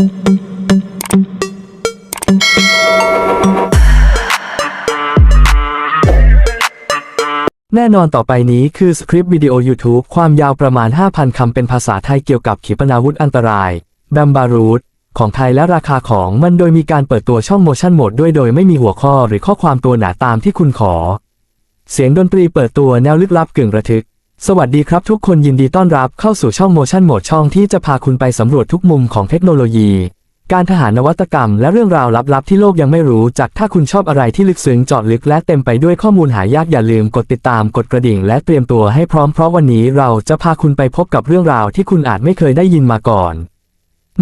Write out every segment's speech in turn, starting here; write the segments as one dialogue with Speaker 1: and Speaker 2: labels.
Speaker 1: แน่นอนต่อไปนี้คือสคริปต์วิดีโอ YouTube ความยาวประมาณ 5,000 คำเป็นภาษาไทยเกี่ยวกับขีปนาวุธอันตรายแบมบารูดของไทยและราคาของมันโดยมีการเปิดตัวช่อง Motion Mode ด้วยโดยไม่มีหัวข้อหรือข้อความตัวหนาตามที่คุณขอ เสียงดนตรีเปิดตัวแนวลึกลับกึ่งระทึก สวัสดีครับทุกคนยินดีต้อนรับเข้าสู่ช่อง Motion Mode ช่องที่จะพาคุณไปสำรวจทุกมุมของเทคโนโลยี การทหารนวัตกรรมและเรื่องราวลับๆที่โลกยังไม่รู้จักถ้าคุณชอบอะไรที่ลึกซึ้งเจาะลึกและเต็มไปด้วยข้อมูลหายากอย่าลืมกดติดตามกดกระดิ่ง และเตรียมตัวให้พร้อมเพราะวันนี้เราจะพาคุณไปพบกับเรื่องราวที่คุณอาจไม่เคยได้ยินมาก่อน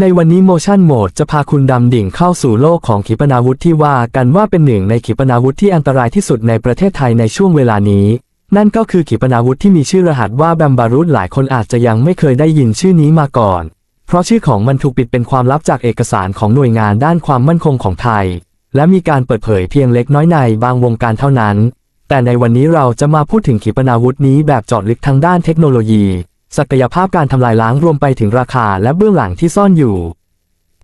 Speaker 1: ในวันนี้ Motion Mode จะพาคุณดำดิ่งเข้าสู่โลกของขีปนาวุธที่ว่ากันว่าเป็นหนึ่งในขีปนาวุธที่อันตรายที่สุดในประเทศไทยในช่วงเวลานี้ นั่นก็คือขีปนาวุธที่มีชื่อรหัสว่าแบมบารุดหลายคนอาจจะยังไม่เคยได้ยินชื่อนี้มาก่อน เพราะชื่อของมันถูกปิดเป็นความลับจากเอกสารของหน่วยงานด้านความมั่นคงของไทย และมีการเปิดเผยเพียงเล็กน้อยในบางวงการเท่านั้น แต่ในวันนี้เราจะมาพูดถึงขีปนาวุธนี้แบบเจาะลึกทางด้านเทคโนโลยี ศักยภาพการทำลายล้างรวมไปถึงราคาและเบื้องหลังที่ซ่อนอยู่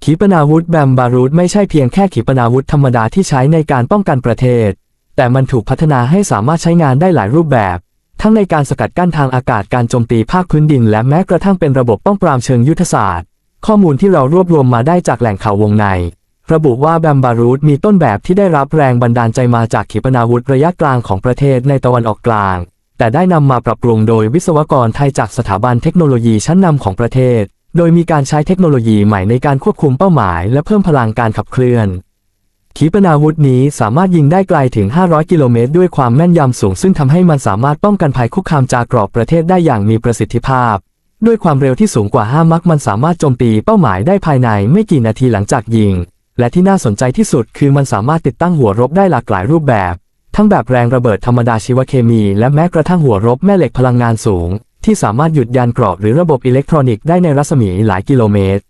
Speaker 1: ขีปนาวุธแบมบารูดไม่ใช่เพียงแค่ขีปนาวุธธรรมดาที่ใช้ในการป้องกันประเทศ แต่มันถูกพัฒนาให้สามารถใช้งานได้หลายรูปแบบ ทั้งในการสกัดกั้นทางอากาศการโจมตีภาคพื้นดิน และแม้กระทั่งเป็นระบบป้องปรามเชิงยุทธศาสตร์ ข้อมูลที่เรารวบรวมมาได้จากแหล่งข่าววงใน ระบุว่าแบมบารูดมีต้นแบบที่ได้รับแรงบันดาลใจมาจากขีปนาวุธระยะกลางของประเทศในตะวันออกกลาง แต่ได้นำมาปรับปรุงโดยวิศวกรไทยจากสถาบันเทคโนโลยีชั้นนำของประเทศ โดยมีการใช้เทคโนโลยีใหม่ในการควบคุมเป้าหมาย และเพิ่มพลังการขับเคลื่อน ขีปนาวุธนี้สามารถยิงได้ไกลถึง 500 กิโลเมตรด้วยความแม่นยำสูง ซึ่งทำให้มันสามารถป้องกันภัยคุกคามจากกรอบประเทศได้อย่างมีประสิทธิภาพ ด้วยความเร็วที่สูงกว่า 5 มักมันสามารถโจมตีเป้าหมายได้ภายในไม่กี่นาทีหลังจากยิง และที่น่าสนใจที่สุดคือมันสามารถติดตั้งหัวรบได้หลากหลายรูปแบบ ทั้งแบบแรงระเบิดธรรมดาชีวเคมี และแม้กระทั่งหัวรบแม่เหล็กพลังงานสูง ที่สามารถหยุดยานกราะหรือระบบอิเล็กทรอนิกส์ได้ในรัศมีหลายกิโลเมตร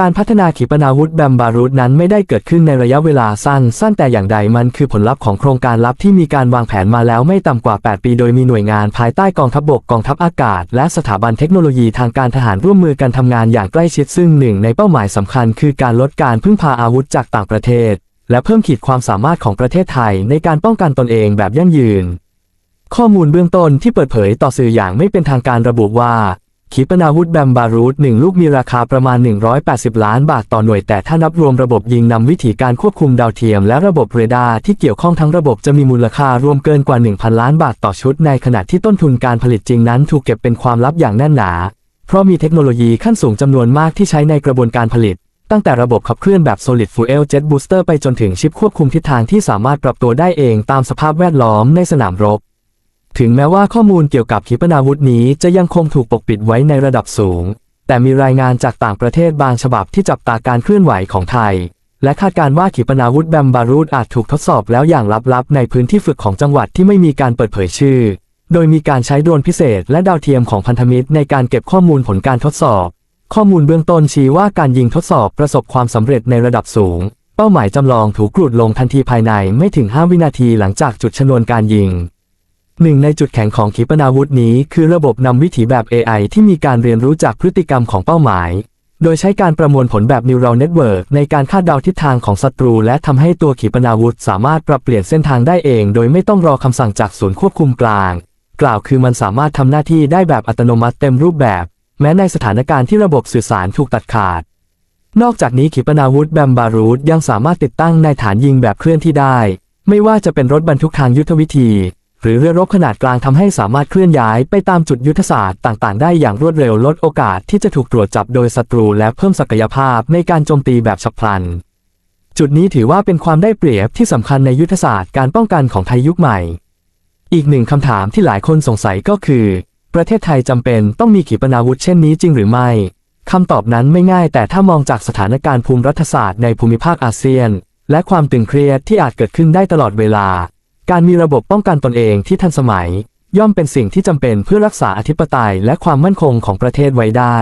Speaker 1: การพัฒนาขีปนาวุธแบมบารูดนั้นไม่ได้เกิดขึ้นในระยะเวลาสั้น สั้นแต่อย่างใดมันคือผลลัพธ์ของโครงการลับที่มีการวางแผนมาแล้วไม่ต่ำกว่า 8 ปี โดยมีหน่วยงานภายใต้กองทัพบกกองทัพอากาศ และสถาบันเทคโนโลยีทางการทหารร่วมมือกันทำงานอย่างใกล้ชิดซึ่งหนึ่งในเป้าหมายสำคัญคือการลดการพึ่งพาอาวุธจากต่างประเทศ และเพิ่มขีดความสามารถของประเทศไทย ในการป้องกันตนเองแบบยั่งยืน ข้อมูลเบื้องต้นที่เปิดเผยต่อสื่ออย่างไม่เป็นทางการระบุว่า ขีปนาวุธแบมบารูดหนึ่งลูกมีราคาประมาณ 180 ล้านบาทต่อหน่วย แต่ถ้านับรวมระบบยิงนำวิธีการควบคุมดาวเทียมและระบบเรดาร์ที่เกี่ยวข้องทั้งระบบจะมีมูลค่ารวมเกินกว่า 1,000 ล้านบาทต่อชุด ในขณะที่ต้นทุนการผลิตจริงนั้นถูกเก็บเป็นความลับอย่างแน่นหนา เพราะมีเทคโนโลยีขั้นสูงจำนวนมากที่ใช้ในกระบวนการผลิต ตั้งแต่ระบบขับเคลื่อนแบบ Solid Fuel Jet Booster ไปจนถึงชิปควบคุมทิศทางที่สามารถปรับตัวได้เองตามสภาพแวดล้อมในสนามรบ ถึงแม้ว่าข้อมูลเกี่ยวกับขีปนาวุธนี้จะยังคงถูกปกปิดไว้ในระดับสูง แต่มีรายงานจากต่างประเทศบางฉบับที่จับตาการเคลื่อนไหวของไทย และคาดการณ์ว่าขีปนาวุธแบมบารูดอาจถูกทดสอบแล้วอย่างลับๆ ในพื้นที่ฝึกของจังหวัดที่ไม่มีการเปิดเผยชื่อ โดยมีการใช้โดรนพิเศษและดาวเทียมของพันธมิตรในการเก็บข้อมูลผลการทดสอบ ข้อมูลเบื้องต้นชี้ว่าการยิงทดสอบประสบความสำเร็จในระดับสูง เป้าหมายจำลองถูกกรูดลงทันทีภายในไม่ถึง 5 วินาทีหลังจากจุดชนวนการยิง หนึ่งในจุดแข็งของขีปนาวุธนี้คือระบบนำวิถีแบบ AI ที่มีการเรียนรู้จากพฤติกรรมของเป้าหมาย โดยใช้การประมวลผลแบบ Neural Network ในการคาดเดาทิศทางของศัตรู และทำให้ตัวขีปนาวุธสามารถปรับเปลี่ยนเส้นทางได้เอง โดยไม่ต้องรอคำสั่งจากศูนย์ควบคุมกลาง กล่าวคือมันสามารถทำหน้าที่ได้แบบอัตโนมัติเต็มรูปแบบ แม้ในสถานการณ์ที่ระบบสื่อสารถูกตัดขาด นอกจากนี้ขีปนาวุธแบมบารูดยังสามารถติดตั้งในฐานยิงแบบเคลื่อนที่ได้ ไม่ว่าจะเป็นรถบรรทุกทางยุทธวิธี หรือเรือรบขนาดกลางทำให้สามารถเคลื่อนย้ายไปตามจุดยุทธศาสตร์ต่างๆ ได้อย่างรวดเร็วลดโอกาสที่จะถูกตรวจจับโดยศัตรูและเพิ่มศักยภาพในการโจมตีแบบฉับพลัน จุดนี้ถือว่าเป็นความได้เปรียบที่สำคัญในยุทธศาสตร์การป้องกันของไทยยุคใหม่ อีกหนึ่งคำถามที่หลายคนสงสัยก็คือ ประเทศไทยจำเป็นต้องมีขีปนาวุธเช่นนี้จริงหรือไม่คำตอบนั้นไม่ง่ายแต่ถ้ามองจากสถานการณ์ภูมิรัฐศาสตร์ในภูมิภาคอาเซียน และความตึงเครียดที่อาจเกิดขึ้นได้ตลอดเวลา การมีระบบป้องกันตนเองที่ทันสมัย ย่อมเป็นสิ่งที่จำเป็นเพื่อรักษาอธิปไตยและความมั่นคงของประเทศไว้ได้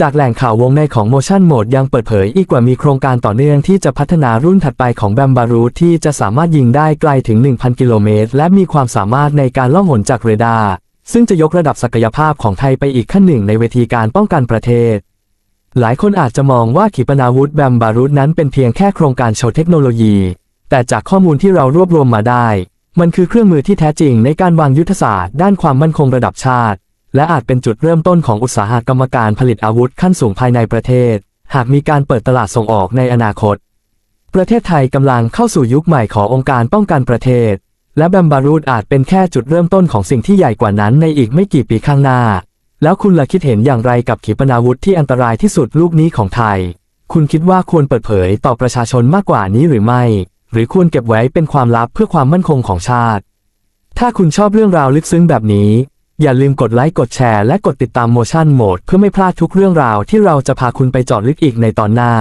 Speaker 1: จากแหล่งข่าววงในของ Motion Mode ยังเปิดเผยอีกว่ามีโครงการต่อเนื่องที่จะพัฒนารุ่นถัดไปของแบมบารูที่จะสามารถยิงได้ไกลถึง 1,000 กิโลเมตร และมีความสามารถในการล่องหนจากเรดาร์ซึ่งจะยกระดับศักยภาพของไทยไปอีกขั้นหนึ่งในเวทีการป้องกันประเทศ หลายคนอาจจะมองว่าขีปนาวุธแบมบารุดนั้นเป็นเพียงแค่โครงการโชว์เทคโนโลยี แต่จากข้อมูลที่เรารวบรวมมาได้ มันคือเครื่องมือที่แท้จริงในการวางยุทธศาสตร์ด้านความมั่นคงระดับชาติ และอาจเป็นจุดเริ่มต้นของอุตสาหกรรมการผลิตอาวุธขั้นสูงภายในประเทศ หากมีการเปิดตลาดส่งออกในอนาคต ประเทศไทยกำลังเข้าสู่ยุคใหม่ขององค์การป้องกันประเทศ และแบมบารูดอาจเป็นแค่จุดเริ่มต้นของสิ่งที่ใหญ่กว่านั้นในอีกไม่กี่ปีข้างหน้า แล้วคุณล่ะคิดเห็นอย่างไรกับขีปนาวุธที่อันตรายที่สุดลูกนี้ของไทย คุณคิดว่าควรเปิดเผยต่อประชาชนมากกว่านี้หรือไม่ หรือควรเก็บไว้เป็นความลับเพื่อความมั่นคงของชาติ ถ้าคุณชอบเรื่องราวลึกซึ้งแบบนี้ อย่าลืมกดไลค์กดแชร์และกดติดตาม Motion Mode เพื่อไม่พลาดทุกเรื่องราวที่เราจะพาคุณไปเจาะลึกอีกในตอนหน้า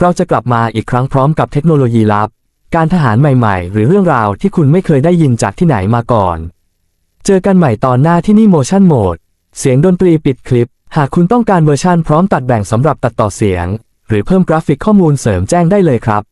Speaker 1: เราจะกลับมาอีกครั้งพร้อมกับเทคโนโลยีลับ การทหารใหม่ๆ หรือเรื่องราวที่คุณไม่เคยได้ยินจากที่ไหนมาก่อน เจอกันใหม่ตอนหน้าที่นี่ Motion Mode เสียงดนตรีปิดคลิป หากคุณต้องการเวอร์ชันพร้อมตัดแบ่งสำหรับตัดต่อเสียง หรือเพิ่มกราฟิกข้อมูลเสริมแจ้งได้เลยครับ